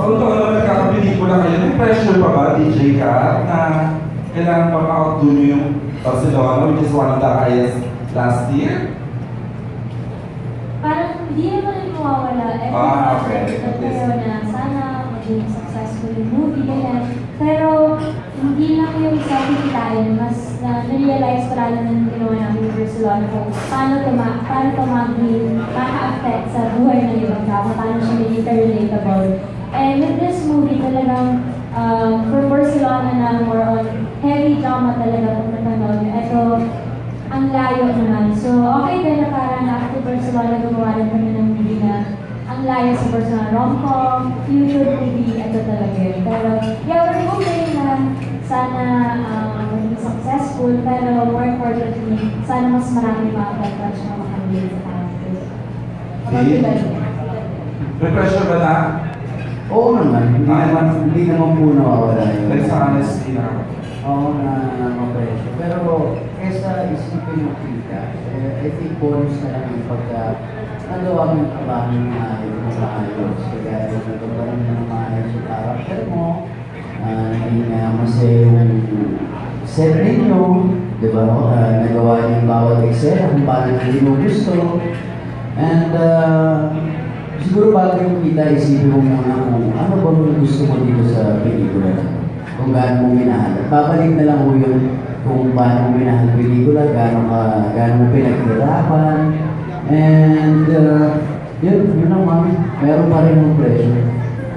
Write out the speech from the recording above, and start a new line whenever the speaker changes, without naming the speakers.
Taon taon naman nagkakapelikula kayo. May pressure pa ba, DJ ka, na kailangan pa ma-outdo nyo yung Barcelona, which is one of the highest last year?
Parang hindi naman rin mawawala. Every
Ah, okay.
project nagtayo na sana maging successful yung movie, ganyan. Pero hindi lang yung sa kikitain, mas na na-realize ko lalo na ginawa namin yung Barcelona kung paano ito ma paano ito maging maka-affect sa buhay ng ibang tao, paano siya maging relatable. And with this movie talagang um, for Barcelona na more on heavy drama talaga kung napanood. Ito, ang layo naman. So, okay din na parang after Barcelona, gumawa rin kami ng movie na ang layo sa Barcelona rom-com, future movie, ito talaga yun. Pero, yeah, we're hoping na sana um, maging successful, pero more importantly, sana mas marami makapag-touch na makamili sa characters.
May pressure ba na?
Oo naman, hindi
Ah.
naman, hindi naman po nawawala yun.
Like sa honesty na
Oo na mapresyo. Pero kesa isipin mo kita, eh, I think bonus na lang yung pagka nagawa mo yung trabaho ng maayos, ng maayos. Kaya nagawa mo ng maayos yung character mo, uh, naging uh, masaya yung set ninyo, di ba? Uh, nagawa niyo yung bawat eksena kung paano hindi mo gusto. And uh, siguro bago yung kita, isipin mo muna kung ano ba yung gusto mo dito sa pelikula kung gaano mo minahal. Babalik na lang mo yun kung paano mo minahal ang pelikula, gaano ka, gaano mo pinaghirapan. And, uh, yun, yun lang mami. Meron pa rin yung pressure.